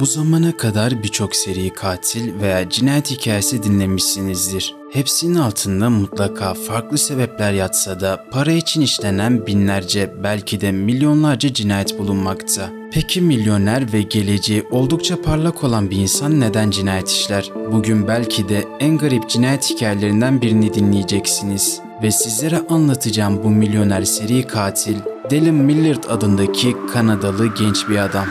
Bu zamana kadar birçok seri katil veya cinayet hikayesi dinlemişsinizdir. Hepsinin altında mutlaka farklı sebepler yatsa da para için işlenen binlerce belki de milyonlarca cinayet bulunmakta. Peki milyoner ve geleceği oldukça parlak olan bir insan neden cinayet işler? Bugün belki de en garip cinayet hikayelerinden birini dinleyeceksiniz. Ve sizlere anlatacağım bu milyoner seri katil Dylan Millard adındaki Kanadalı genç bir adam.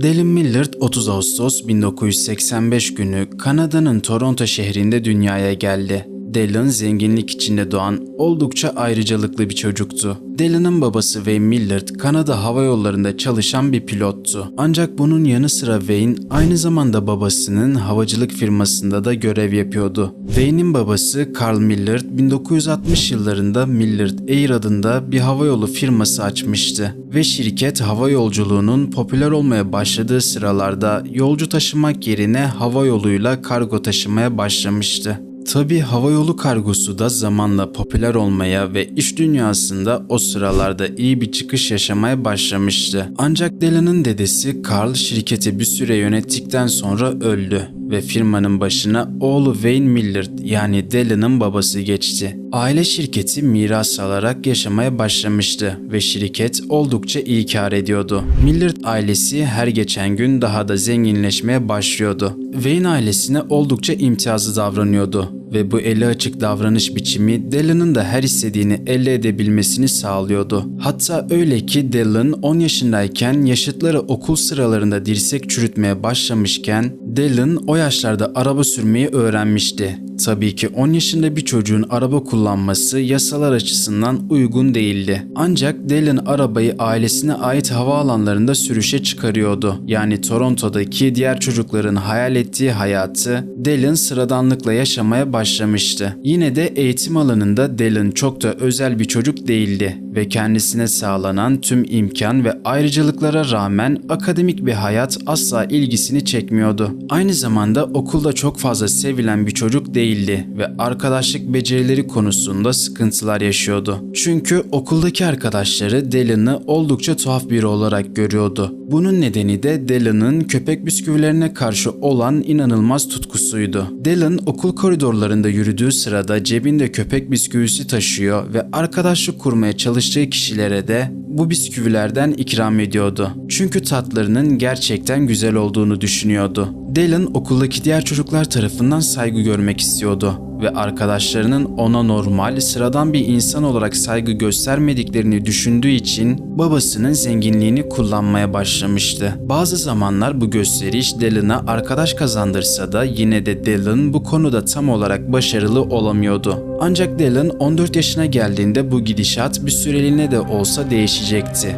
Dylan Millard 30 Ağustos 1985 günü Kanada'nın Toronto şehrinde dünyaya geldi. Dylan zenginlik içinde doğan oldukça ayrıcalıklı bir çocuktu. Dylan'ın babası Wayne Millard Kanada Hava Yolları'nda çalışan bir pilottu. Ancak bunun yanı sıra Wayne aynı zamanda babasının havacılık firmasında da görev yapıyordu. Wayne'in babası Carl Millard 1960 yıllarında Millard Air adında bir havayolu firması açmıştı ve şirket hava yolculuğunun popüler olmaya başladığı sıralarda yolcu taşımak yerine hava yoluyla kargo taşımaya başlamıştı. Tabi havayolu kargosu da zamanla popüler olmaya ve iş dünyasında o sıralarda iyi bir çıkış yaşamaya başlamıştı. Ancak Dylan'ın dedesi Carl şirketi bir süre yönettikten sonra öldü ve firmanın başına oğlu Wayne Millard yani Dylan'ın babası geçti. Aile şirketi miras alarak yaşamaya başlamıştı ve şirket oldukça iyi kar ediyordu. Millard ailesi her geçen gün daha da zenginleşmeye başlıyordu. Wayne ailesine oldukça imtiyazlı davranıyordu ve bu eli açık davranış biçimi Dylan'ın da her istediğini elde edebilmesini sağlıyordu. Hatta öyle ki Dylan 10 yaşındayken yaşıtları okul sıralarında dirsek çürütmeye başlamışken Dylan o yaşlarda araba sürmeyi öğrenmişti. Tabii ki 10 yaşında bir çocuğun araba kullanması yasalar açısından uygun değildi. Ancak Dylan arabayı ailesine ait havaalanlarında sürüşe çıkarıyordu. Yani Toronto'daki diğer çocukların hayal ettiği hayatı Dylan sıradanlıkla yaşamaya başlamıştı. Yine de eğitim alanında Dylan çok da özel bir çocuk değildi ve kendisine sağlanan tüm imkan ve ayrıcalıklara rağmen akademik bir hayat asla ilgisini çekmiyordu. Aynı zamanda okulda çok fazla sevilen bir çocuk değildi ve arkadaşlık becerileri konusunda sıkıntılar yaşıyordu. Çünkü okuldaki arkadaşları Dylan'ı oldukça tuhaf biri olarak görüyordu. Bunun nedeni de Dylan'ın köpek bisküvilerine karşı olan inanılmaz tutkusuydu. Dylan okul koridorlarında yürüdüğü sırada cebinde köpek bisküvisi taşıyor ve arkadaşlık kurmaya çalıştığı kişilere de bu bisküvilerden ikram ediyordu. Çünkü tatlarının gerçekten güzel olduğunu düşünüyordu. Dylan okuldaki diğer çocuklar tarafından saygı görmek istiyordu ve arkadaşlarının ona normal, sıradan bir insan olarak saygı göstermediklerini düşündüğü için babasının zenginliğini kullanmaya başlamıştı. Bazı zamanlar bu gösteriş Dylan'a arkadaş kazandırsa da yine de Dylan bu konuda tam olarak başarılı olamıyordu. Ancak Dylan 14 yaşına geldiğinde bu gidişat bir süreliğine de olsa değişecekti.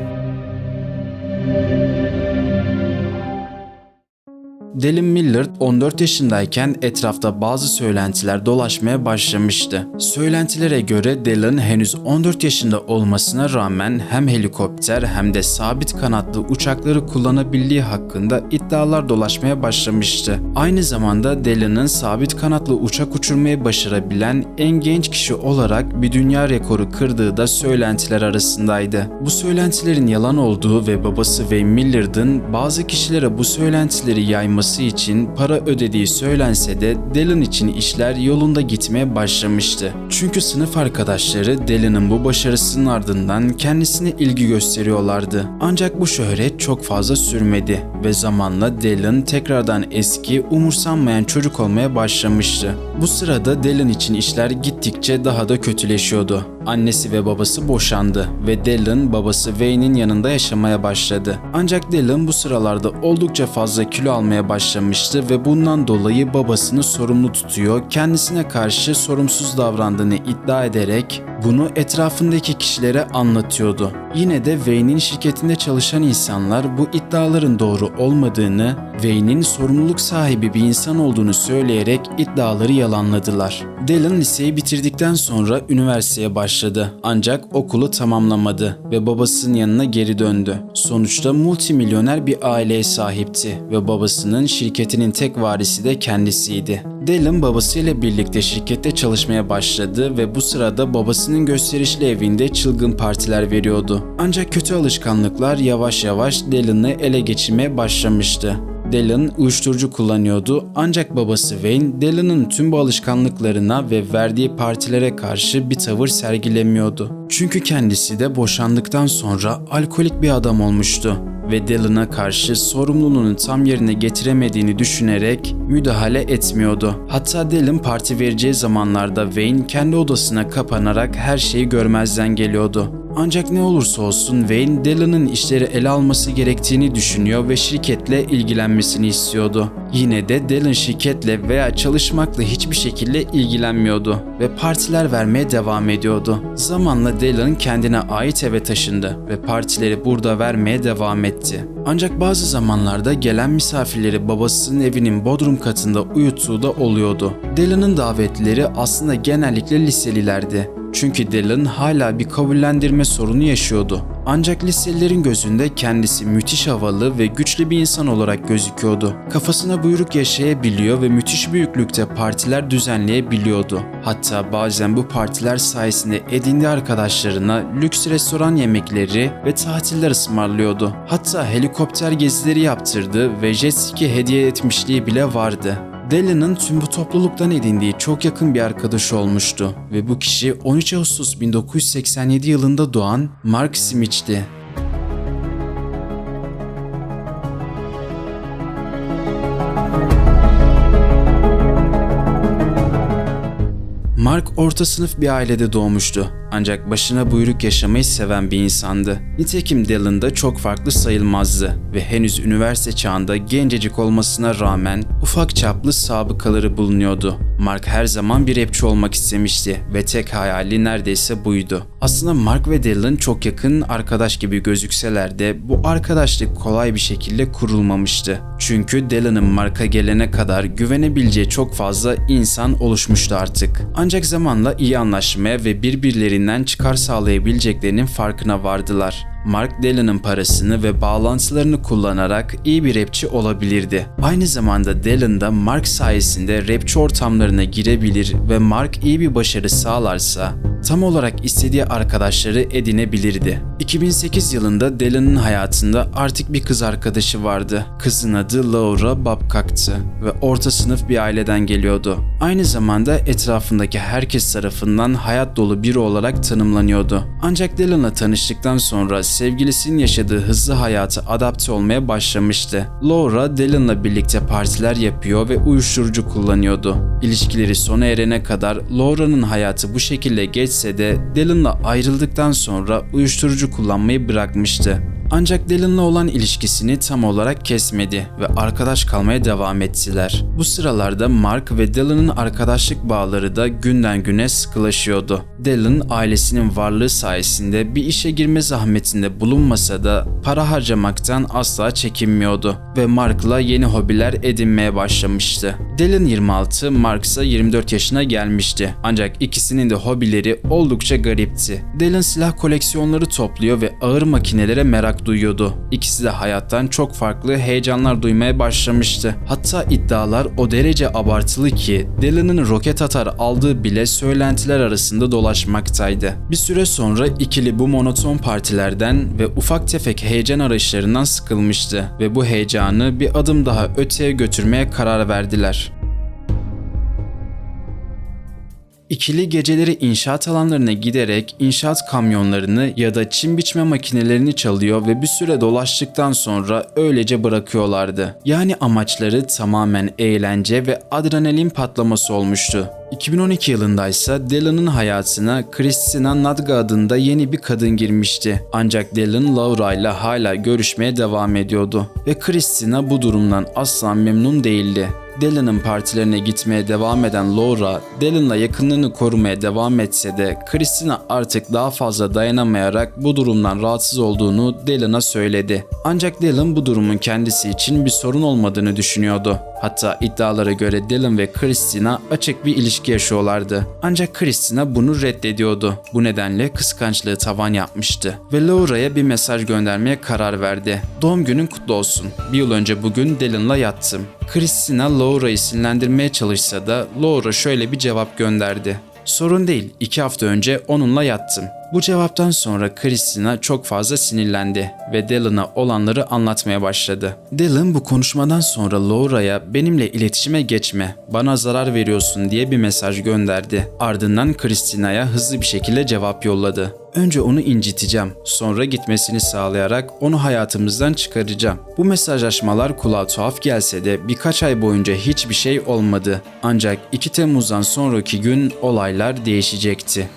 Dylan Millard 14 yaşındayken etrafta bazı söylentiler dolaşmaya başlamıştı. Söylentilere göre Dylan henüz 14 yaşında olmasına rağmen hem helikopter hem de sabit kanatlı uçakları kullanabildiği hakkında iddialar dolaşmaya başlamıştı. Aynı zamanda Dylan'ın sabit kanatlı uçak uçurmayı başarabilen en genç kişi olarak bir dünya rekoru kırdığı da söylentiler arasındaydı. Bu söylentilerin yalan olduğu ve babası Wayne Millard'ın bazı kişilere bu söylentileri yayması için para ödediği söylense de Dylan için işler yolunda gitmeye başlamıştı. Çünkü sınıf arkadaşları Dylan'ın bu başarısının ardından kendisine ilgi gösteriyorlardı. Ancak bu şöhret çok fazla sürmedi ve zamanla Dylan tekrardan eski, umursanmayan çocuk olmaya başlamıştı. Bu sırada Dylan için işler gittikçe daha da kötüleşiyordu. Annesi ve babası boşandı ve Dylan babası Wayne'in yanında yaşamaya başladı. Ancak Dylan bu sıralarda oldukça fazla kilo almaya başlamıştı ve bundan dolayı babasını sorumlu tutuyor, kendisine karşı sorumsuz davrandığını iddia ederek bunu etrafındaki kişilere anlatıyordu. Yine de Wayne'in şirketinde çalışan insanlar bu iddiaların doğru olmadığını, Wayne'in sorumluluk sahibi bir insan olduğunu söyleyerek iddiaları yalanladılar. Dylan liseyi bitirdikten sonra üniversiteye başladı başladı ancak okulu tamamlamadı ve babasının yanına geri döndü. Sonuçta multimilyoner bir aileye sahipti ve babasının şirketinin tek varisi de kendisiydi. Dylan babasıyla birlikte şirkette çalışmaya başladı ve bu sırada babasının gösterişli evinde çılgın partiler veriyordu. Ancak kötü alışkanlıklar yavaş yavaş Dylan'ı ele geçirmeye başlamıştı. Dylan uyuşturucu kullanıyordu ancak babası Wayne Dylan'ın tüm bu alışkanlıklarına ve verdiği partilere karşı bir tavır sergilemiyordu. Çünkü kendisi de boşandıktan sonra alkolik bir adam olmuştu ve Dylan'a karşı sorumluluğunu tam yerine getiremediğini düşünerek müdahale etmiyordu. Hatta Dylan parti vereceği zamanlarda Wayne kendi odasına kapanarak her şeyi görmezden geliyordu. Ancak ne olursa olsun Wayne Dylan'ın işleri ele alması gerektiğini düşünüyor ve şirketle ilgilenmesini istiyordu. Yine de Dylan şirketle veya çalışmakla hiçbir şekilde ilgilenmiyordu ve partiler vermeye devam ediyordu. Zamanla Dylan kendine ait eve taşındı ve partileri burada vermeye devam etti. Ancak bazı zamanlarda gelen misafirleri babasının evinin bodrum katında uyuttuğu da oluyordu. Dylan'ın davetlileri aslında genellikle liselilerdi. Çünkü Dylan hala bir kabullendirme sorunu yaşıyordu. Ancak liselilerin gözünde kendisi müthiş havalı ve güçlü bir insan olarak gözüküyordu. Kafasına buyruk yaşayabiliyor ve müthiş büyüklükte partiler düzenleyebiliyordu. Hatta bazen bu partiler sayesinde edindiği arkadaşlarına lüks restoran yemekleri ve tatiller ısmarlıyordu. Hatta helikopter gezileri yaptırdı ve jet ski hediye etmişliği bile vardı. Dylan'ın tüm bu topluluktan edindiği çok yakın bir arkadaşı olmuştu ve bu kişi 13 Ağustos 1987 yılında doğan Mark Smith'ti. Mark orta sınıf bir ailede doğmuştu. Ancak başına buyruk yaşamayı seven bir insandı. Nitekim Dylan da çok farklı sayılmazdı ve henüz üniversite çağında gencecik olmasına rağmen ufak çaplı sabıkaları bulunuyordu. Mark her zaman bir rapçi olmak istemişti ve tek hayali neredeyse buydu. Aslında Mark ve Dylan çok yakın arkadaş gibi gözükseler de bu arkadaşlık kolay bir şekilde kurulmamıştı. Çünkü Dylan'ın Mark'a gelene kadar güvenebileceği çok fazla insan oluşmuştu artık. Ancak zamanla iyi anlaşmaya ve birbirlerinden çıkar sağlayabileceklerinin farkına vardılar. Mark Dylan'ın parasını ve bağlantılarını kullanarak iyi bir rapçi olabilirdi. Aynı zamanda Dylan da Mark sayesinde rapçi ortamlarına girebilir ve Mark iyi bir başarı sağlarsa tam olarak istediği arkadaşları edinebilirdi. 2008 yılında Dylan'ın hayatında artık bir kız arkadaşı vardı. Kızın adı Laura Babcock'tı ve orta sınıf bir aileden geliyordu. Aynı zamanda etrafındaki herkes tarafından hayat dolu biri olarak tanımlanıyordu. Ancak Dylan'la tanıştıktan sonra sevgilisinin yaşadığı hızlı hayata adapte olmaya başlamıştı. Laura Dylan'la birlikte partiler yapıyor ve uyuşturucu kullanıyordu. İlişkileri sona erene kadar Laura'nın hayatı bu şekilde geçse de Dylan'la ayrıldıktan sonra uyuşturucu kullanmayı bırakmıştı. Ancak Dylan'la olan ilişkisini tam olarak kesmedi ve arkadaş kalmaya devam ettiler. Bu sıralarda Mark ve Dylan'ın arkadaşlık bağları da günden güne sıkılaşıyordu. Dylan ailesinin varlığı sayesinde bir işe girme zahmetinde bulunmasa da para harcamaktan asla çekinmiyordu ve Mark'la yeni hobiler edinmeye başlamıştı. Dylan 26, Mark ise 24 yaşına gelmişti. Ancak ikisinin de hobileri oldukça garipti. Dylan silah koleksiyonları topluyor ve ağır makinelere merak duyuyordu. İkisi de hayattan çok farklı heyecanlar duymaya başlamıştı. Hatta iddialar o derece abartılı ki Dylan'ın roket atar aldığı bile söylentiler arasında dolaşmaktaydı. Bir süre sonra ikili bu monoton partilerden ve ufak tefek heyecan arayışlarından sıkılmıştı ve bu heyecanı bir adım daha öteye götürmeye karar verdiler. İkili geceleri inşaat alanlarına giderek inşaat kamyonlarını ya da çim biçme makinelerini çalıyor ve bir süre dolaştıktan sonra öylece bırakıyorlardı. Yani amaçları tamamen eğlence ve adrenalin patlaması olmuştu. 2012 yılında ise Dylan'ın hayatına Christina Nadga adında yeni bir kadın girmişti. Ancak Dylan Laura ile hala görüşmeye devam ediyordu ve Christina bu durumdan asla memnun değildi. Dylan'ın partilerine gitmeye devam eden Laura, Dylan'la yakınlığını korumaya devam etse de Christina artık daha fazla dayanamayarak bu durumdan rahatsız olduğunu Dylan'a söyledi. Ancak Dylan bu durumun kendisi için bir sorun olmadığını düşünüyordu. Hatta iddialara göre Dylan ve Christina açık bir ilişki yaşıyorlardı. Ancak Christina bunu reddediyordu. Bu nedenle kıskançlığı tavan yapmıştı. Ve Laura'ya bir mesaj göndermeye karar verdi. Doğum günün kutlu olsun. Bir yıl önce bugün Dylan'la yattım. Christina Laura'yı sinirlendirmeye çalışsa da Laura şöyle bir cevap gönderdi. Sorun değil, iki hafta önce onunla yattım. Bu cevaptan sonra Christina çok fazla sinirlendi ve Dylan'a olanları anlatmaya başladı. Dylan bu konuşmadan sonra Laura'ya benimle iletişime geçme, bana zarar veriyorsun diye bir mesaj gönderdi. Ardından Christina'ya hızlı bir şekilde cevap yolladı. Önce onu inciteceğim, sonra gitmesini sağlayarak onu hayatımızdan çıkaracağım. Bu mesajlaşmalar kulağa tuhaf gelse de birkaç ay boyunca hiçbir şey olmadı. Ancak 2 Temmuz'dan sonraki gün olaylar değişecekti.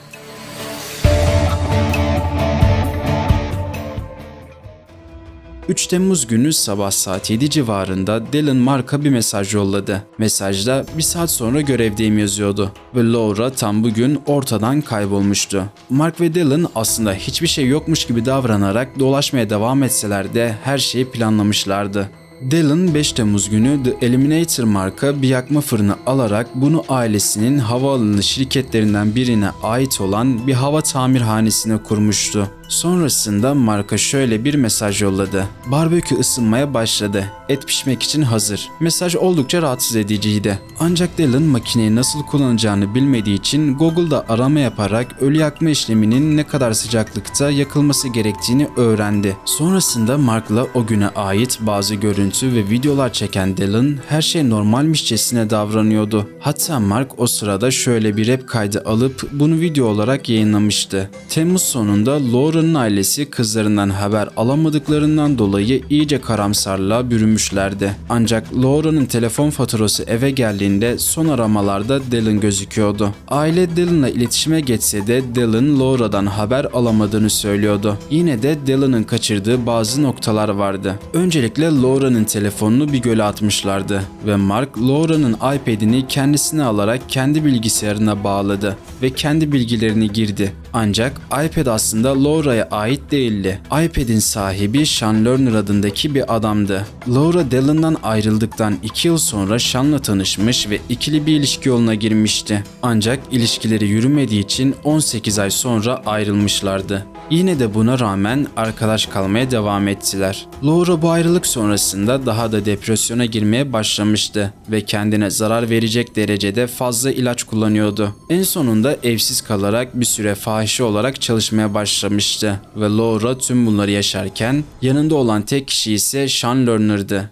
3 Temmuz günü sabah saat 7 civarında Dylan Mark'a bir mesaj yolladı. Mesajda bir saat sonra görevdeyim yazıyordu ve Laura tam bugün ortadan kaybolmuştu. Mark ve Dylan aslında hiçbir şey yokmuş gibi davranarak dolaşmaya devam etseler de her şeyi planlamışlardı. Dylan 5 Temmuz günü The Eliminator marka bir yakma fırını alarak bunu ailesinin havaalanı şirketlerinden birine ait olan bir hava tamirhanesine kurmuştu. Sonrasında marka şöyle bir mesaj yolladı. Barbekü ısınmaya başladı. Et pişmek için hazır. Mesaj oldukça rahatsız ediciydi. Ancak Dylan makineyi nasıl kullanacağını bilmediği için Google'da arama yaparak ölü yakma işleminin ne kadar sıcaklıkta yakılması gerektiğini öğrendi. Sonrasında Mark'la o güne ait bazı görüntü ve videolar çeken Dylan her şey normalmişçesine davranıyordu. Hatta Mark o sırada şöyle bir rap kaydı alıp bunu video olarak yayınlamıştı. Temmuz sonunda Laura'nın ailesi kızlarından haber alamadıklarından dolayı iyice karamsarlığa bürünmüşlerdi. Ancak Laura'nın telefon faturası eve geldiğinde son aramalarda Dylan gözüküyordu. Aile Dylan'la iletişime geçse de Dylan Laura'dan haber alamadığını söylüyordu. Yine de Dylan'ın kaçırdığı bazı noktalar vardı. Öncelikle Laura'nın telefonunu bir göle atmışlardı ve Mark Laura'nın iPad'ini kendisine alarak kendi bilgisayarına bağladı ve kendi bilgilerini girdi. Ancak iPad aslında Laura'ya ait değildi. iPad'in sahibi Sean Lerner adındaki bir adamdı. Laura Dylan'dan ayrıldıktan 2 yıl sonra Sean'la tanışmış ve ikili bir ilişki yoluna girmişti. Ancak ilişkileri yürümediği için 18 ay sonra ayrılmışlardı. Yine de buna rağmen arkadaş kalmaya devam ettiler. Laura bu ayrılık sonrasında daha da depresyona girmeye başlamıştı ve kendine zarar verecek derecede fazla ilaç kullanıyordu. En sonunda evsiz kalarak bir süre fahişe olarak çalışmaya başlamıştı ve Laura tüm bunları yaşarken yanında olan tek kişi ise Sean Lerner'dı.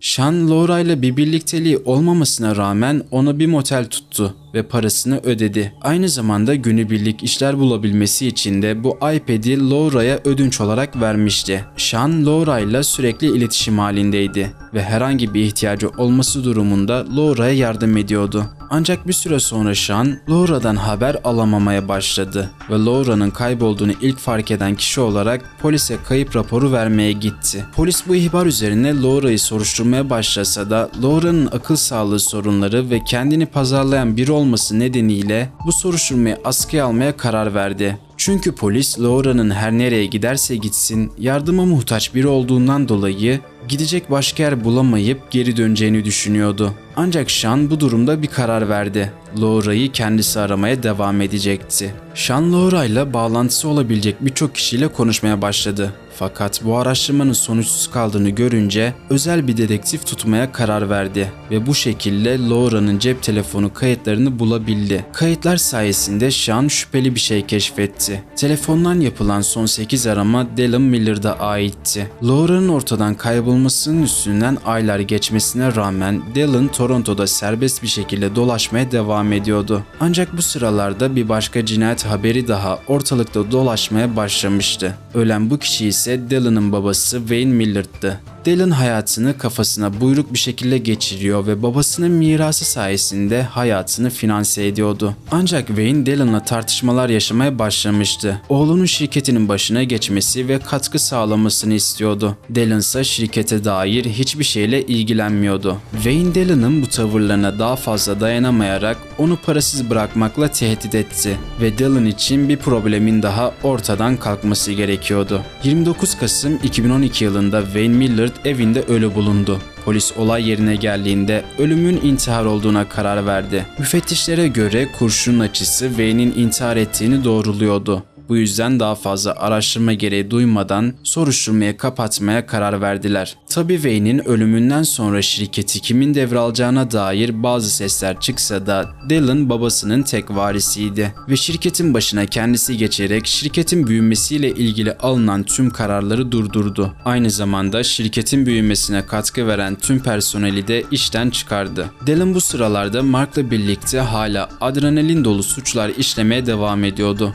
Sean Laura ile bir birlikteliği olmamasına rağmen ona bir motel tuttu ve parasını ödedi. Aynı zamanda günübirlik işler bulabilmesi için de bu iPad'i Laura'ya ödünç olarak vermişti. Sean Laura ile sürekli iletişim halindeydi ve herhangi bir ihtiyacı olması durumunda Laura'ya yardım ediyordu. Ancak bir süre sonra Sean, Laura'dan haber alamamaya başladı ve Laura'nın kaybolduğunu ilk fark eden kişi olarak polise kayıp raporu vermeye gitti. Polis bu ihbar üzerine Laura'yı soruşturmaya başlasa da Laura'nın akıl sağlığı sorunları ve kendini pazarlayan biri olması nedeniyle bu soruşturmayı askıya almaya karar verdi. Çünkü polis Laura'nın her nereye giderse gitsin yardıma muhtaç biri olduğundan dolayı gidecek başka yer bulamayıp geri döneceğini düşünüyordu. Ancak Sean bu durumda bir karar verdi. Laura'yı kendisi aramaya devam edecekti. Sean Laura ile bağlantısı olabilecek birçok kişiyle konuşmaya başladı. Fakat bu araştırmanın sonuçsuz kaldığını görünce özel bir dedektif tutmaya karar verdi ve bu şekilde Laura'nın cep telefonu kayıtlarını bulabildi. Kayıtlar sayesinde Sean şüpheli bir şey keşfetti. Telefondan yapılan son 8 arama Dylan Miller'da aitti. Laura'nın ortadan kaybolmasının üstünden aylar geçmesine rağmen Dylan Toronto'da serbest bir şekilde dolaşmaya devam ediyordu. Ancak bu sıralarda bir başka cinayet haberi daha ortalıkta dolaşmaya başlamıştı. Ölen bu kişi ise Dylan'ın babası Wayne Millard'dı. Dylan hayatını kafasına buyruk bir şekilde geçiriyor ve babasının mirası sayesinde hayatını finanse ediyordu. Ancak Wayne Dylan'la tartışmalar yaşamaya başlamıştı. Oğlunun şirketinin başına geçmesi ve katkı sağlamasını istiyordu. Dylan ise şirkete dair hiçbir şeyle ilgilenmiyordu. Wayne Dylan'ın bu tavırlarına daha fazla dayanamayarak onu parasız bırakmakla tehdit etti ve Dylan için bir problemin daha ortadan kalkması gerekiyordu. 29 Kasım 2012 yılında Wayne Millard evinde ölü bulundu. Polis olay yerine geldiğinde ölümün intihar olduğuna karar verdi. Müfettişlere göre kurşunun açısı Wayne'in intihar ettiğini doğruluyordu. Bu yüzden daha fazla araştırma gereği duymadan soruşturmaya kapatmaya karar verdiler. Tabi Wayne'in ölümünden sonra şirketi kimin devralacağına dair bazı sesler çıksa da Dylan babasının tek varisiydi ve şirketin başına kendisi geçerek şirketin büyümesiyle ilgili alınan tüm kararları durdurdu. Aynı zamanda şirketin büyümesine katkı veren tüm personeli de işten çıkardı. Dylan bu sıralarda Mark'la birlikte hala adrenalin dolu suçlar işlemeye devam ediyordu.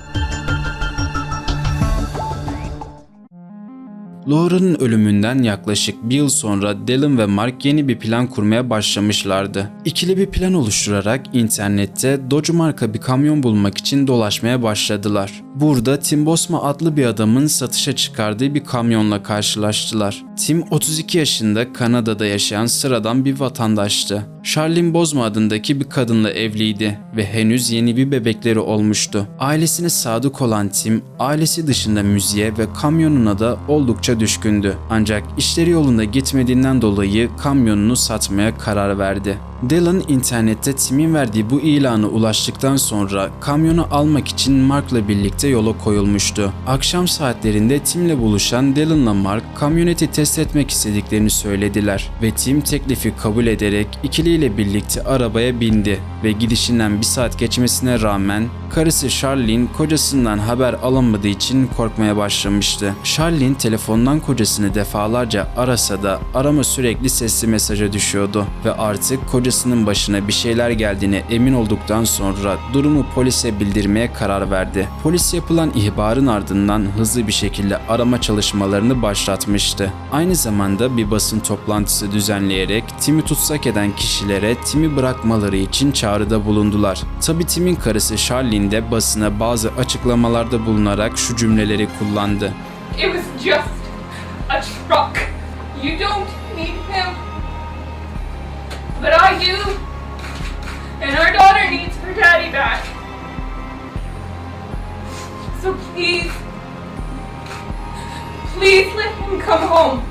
Laura'nın ölümünden yaklaşık bir yıl sonra Dylan ve Mark yeni bir plan kurmaya başlamışlardı. İkili bir plan oluşturarak internette Dodge marka bir kamyon bulmak için dolaşmaya başladılar. Burada Tim Bosma adlı bir adamın satışa çıkardığı bir kamyonla karşılaştılar. Tim 32 yaşında Kanada'da yaşayan sıradan bir vatandaştı. Charlene Bozma adındaki bir kadınla evliydi ve henüz yeni bir bebekleri olmuştu. Ailesine sadık olan Tim, ailesi dışında müziğe ve kamyonuna da oldukça düşkündü. Ancak işleri yolunda gitmediğinden dolayı kamyonunu satmaya karar verdi. Dylan internette Tim'in verdiği bu ilanı ulaştıktan sonra kamyonu almak için Mark'la birlikte yola koyulmuştu. Akşam saatlerinde Tim'le buluşan Dylan'la Mark kamyoneti test etmek istediklerini söylediler ve Tim teklifi kabul ederek ikiliyle birlikte arabaya bindi ve gidişinden bir saat geçmesine rağmen karısı Charlene kocasından haber alamadığı için korkmaya başlamıştı. Charlene telefondan kocasını defalarca arasa da arama sürekli sesli mesaja düşüyordu ve artık kocasının başına bir şeyler geldiğine emin olduktan sonra durumu polise bildirmeye karar verdi. Polis yapılan ihbarın ardından hızlı bir şekilde arama çalışmalarını başlatmıştı. Aynı zamanda bir basın toplantısı düzenleyerek Tim'i tutsak eden kişilere Tim'i bırakmaları için çağrıda bulundular. Tabi Tim'in karısı Charlene de basına bazı açıklamalarda bulunarak şu cümleleri kullandı. It was just a truck. You don't need him. But I do. And our daughter needs her daddy back. So please, please let him come home.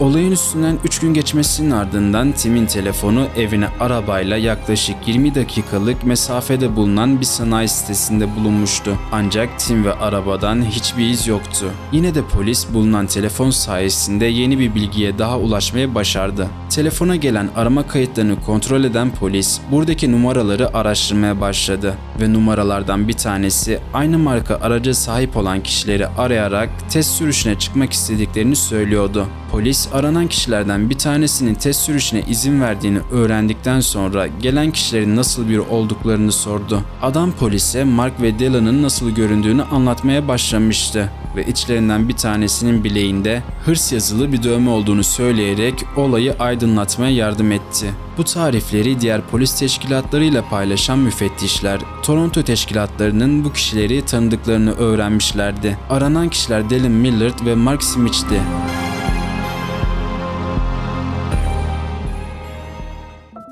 Olayın üstünden 3 gün geçmesinin ardından Tim'in telefonu evine arabayla yaklaşık 20 dakikalık mesafede bulunan bir sanayi sitesinde bulunmuştu. Ancak Tim ve arabadan hiçbir iz yoktu. Yine de polis bulunan telefon sayesinde yeni bir bilgiye daha ulaşmaya başardı. Telefona gelen arama kayıtlarını kontrol eden polis buradaki numaraları araştırmaya başladı ve numaralardan bir tanesi aynı marka araca sahip olan kişileri arayarak test sürüşüne çıkmak istediklerini söylüyordu. Polis aranan kişilerden bir tanesinin test sürüşüne izin verdiğini öğrendikten sonra gelen kişilerin nasıl biri olduklarını sordu. Adam polise Mark ve Dylan'ın nasıl göründüğünü anlatmaya başlamıştı ve içlerinden bir tanesinin bileğinde hırs yazılı bir dövme olduğunu söyleyerek olayı aydınlatmaya yardım etti. Bu tarifleri diğer polis teşkilatlarıyla paylaşan müfettişler, Toronto teşkilatlarının bu kişileri tanıdıklarını öğrenmişlerdi. Aranan kişiler Dylan Millard ve Mark Smith'ti.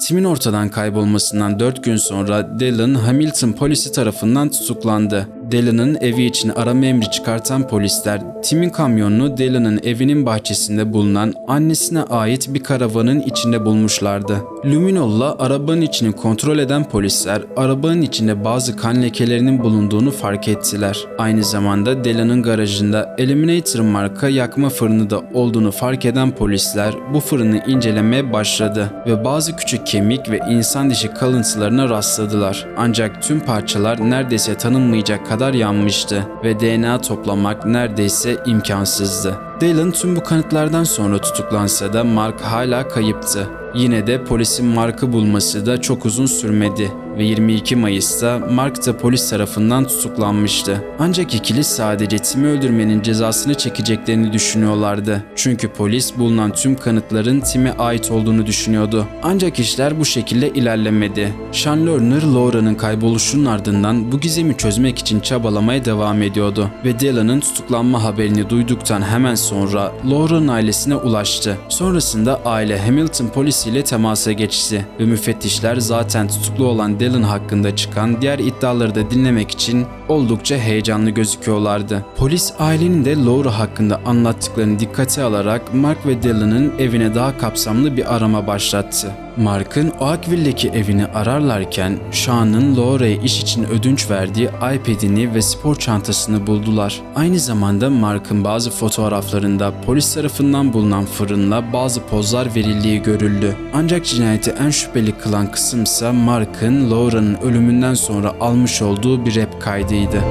Tim'in ortadan kaybolmasından 4 gün sonra Dylan Hamilton polisi tarafından tutuklandı. Dylan'ın evi için arama emri çıkartan polisler Tim'in kamyonunu Dylan'ın evinin bahçesinde bulunan annesine ait bir karavanın içinde bulmuşlardı. Luminol'la arabanın içini kontrol eden polisler arabanın içinde bazı kan lekelerinin bulunduğunu fark ettiler. Aynı zamanda Dylan'ın garajında Eliminator marka yakma fırını da olduğunu fark eden polisler bu fırını incelemeye başladı ve bazı küçük kemik ve insan dişi kalıntılarına rastladılar. Ancak tüm parçalar neredeyse tanınmayacak kadar yanmıştı ve DNA toplamak neredeyse imkansızdı. Dylan tüm bu kanıtlardan sonra tutuklansa da Mark hala kayıptı. Yine de polisin Mark'ı bulması da çok uzun sürmedi ve 22 Mayıs'ta Mark da polis tarafından tutuklanmıştı. Ancak ikili sadece Tim'i öldürmenin cezasını çekeceklerini düşünüyorlardı. Çünkü polis bulunan tüm kanıtların Tim'e ait olduğunu düşünüyordu. Ancak işler bu şekilde ilerlemedi. Sean Lerner, Laura'nın kayboluşunun ardından bu gizemi çözmek için çabalamaya devam ediyordu ve Dylan'ın tutuklanma haberini duyduktan hemen sonra Laura'nın ailesine ulaştı. Sonrasında aile Hamilton polisiyle temasa geçti ve müfettişler zaten tutuklu olan Dylan hakkında çıkan diğer iddiaları da dinlemek için oldukça heyecanlı gözüküyorlardı. Polis ailenin de Laura hakkında anlattıklarını dikkate alarak Mark ve Dylan'ın evine daha kapsamlı bir arama başlattı. Mark'ın Oakville'deki evini ararlarken Sean'ın Laura'ya iş için ödünç verdiği iPad'ini ve spor çantasını buldular. Aynı zamanda Mark'ın bazı fotoğraflarında polis tarafından bulunan fırınla bazı pozlar verildiği görüldü. Ancak cinayeti en şüpheli kılan kısımsa Mark'ın Laura'nın ölümünden sonra almış olduğu bir rap kaydıydı.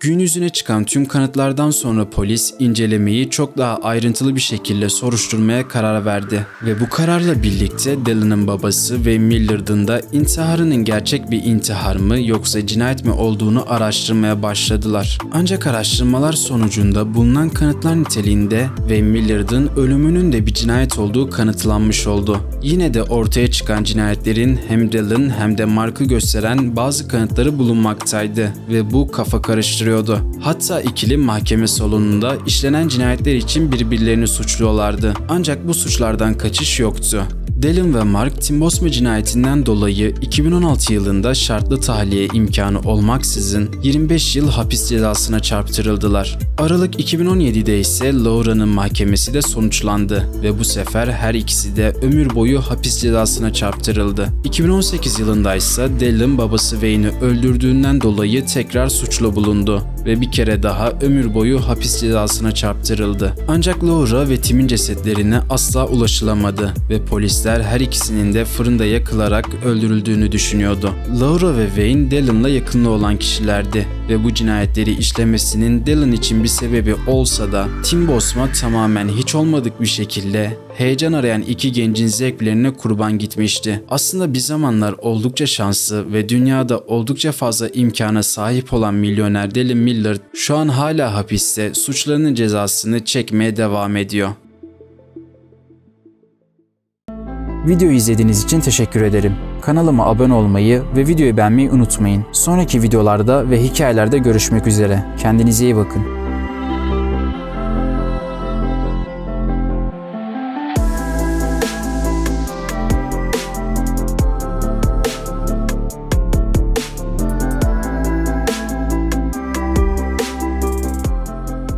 Gün yüzüne çıkan tüm kanıtlardan sonra polis incelemeyi çok daha ayrıntılı bir şekilde soruşturmaya karar verdi. Ve bu kararla birlikte Dylan'ın babası ve Millard'ın da intiharının gerçek bir intihar mı yoksa cinayet mi olduğunu araştırmaya başladılar. Ancak araştırmalar sonucunda bulunan kanıtlar niteliğinde ve Millard'ın ölümünün de bir cinayet olduğu kanıtlanmış oldu. Yine de ortaya çıkan cinayetlerin hem Dylan hem de Mark'ı gösteren bazı kanıtları bulunmaktaydı ve bu kafa karıştırıyordu. Hatta ikili mahkeme salonunda işlenen cinayetler için birbirlerini suçluyorlardı. Ancak bu suçlardan kaçış yoktu. Dylan ve Mark Tim Bosma cinayetinden dolayı 2016 yılında şartlı tahliye imkanı olmaksızın 25 yıl hapis cezasına çarptırıldılar. Aralık 2017'de ise Laura'nın mahkemesi de sonuçlandı ve bu sefer her ikisi de ömür boyu hapis cezasına çarptırıldı. 2018 yılında ise Dylan babası Wayne'i öldürdüğünden dolayı tekrar suçlu bulundu ve bir kere daha ömür boyu hapis cezasına çarptırıldı. Ancak Laura ve Tim'in cesetlerine asla ulaşılamadı ve polisler her ikisinin de fırında yakılarak öldürüldüğünü düşünüyordu. Laura ve Wayne Dylan'la yakınlı olan kişilerdi ve bu cinayetleri işlemesinin Dylan için bir sebebi olsa da Tim Bosma tamamen hiç olmadık bir şekilde heyecan arayan iki gencin zevklerine kurban gitmişti. Aslında bir zamanlar oldukça şanslı ve dünyada oldukça fazla imkana sahip olan milyoner Dylan Millard şu an hala hapiste suçlarının cezasını çekmeye devam ediyor. Videoyu izlediğiniz için teşekkür ederim. Kanalıma abone olmayı ve videoyu beğenmeyi unutmayın. Sonraki videolarda ve hikayelerde görüşmek üzere. Kendinize iyi bakın.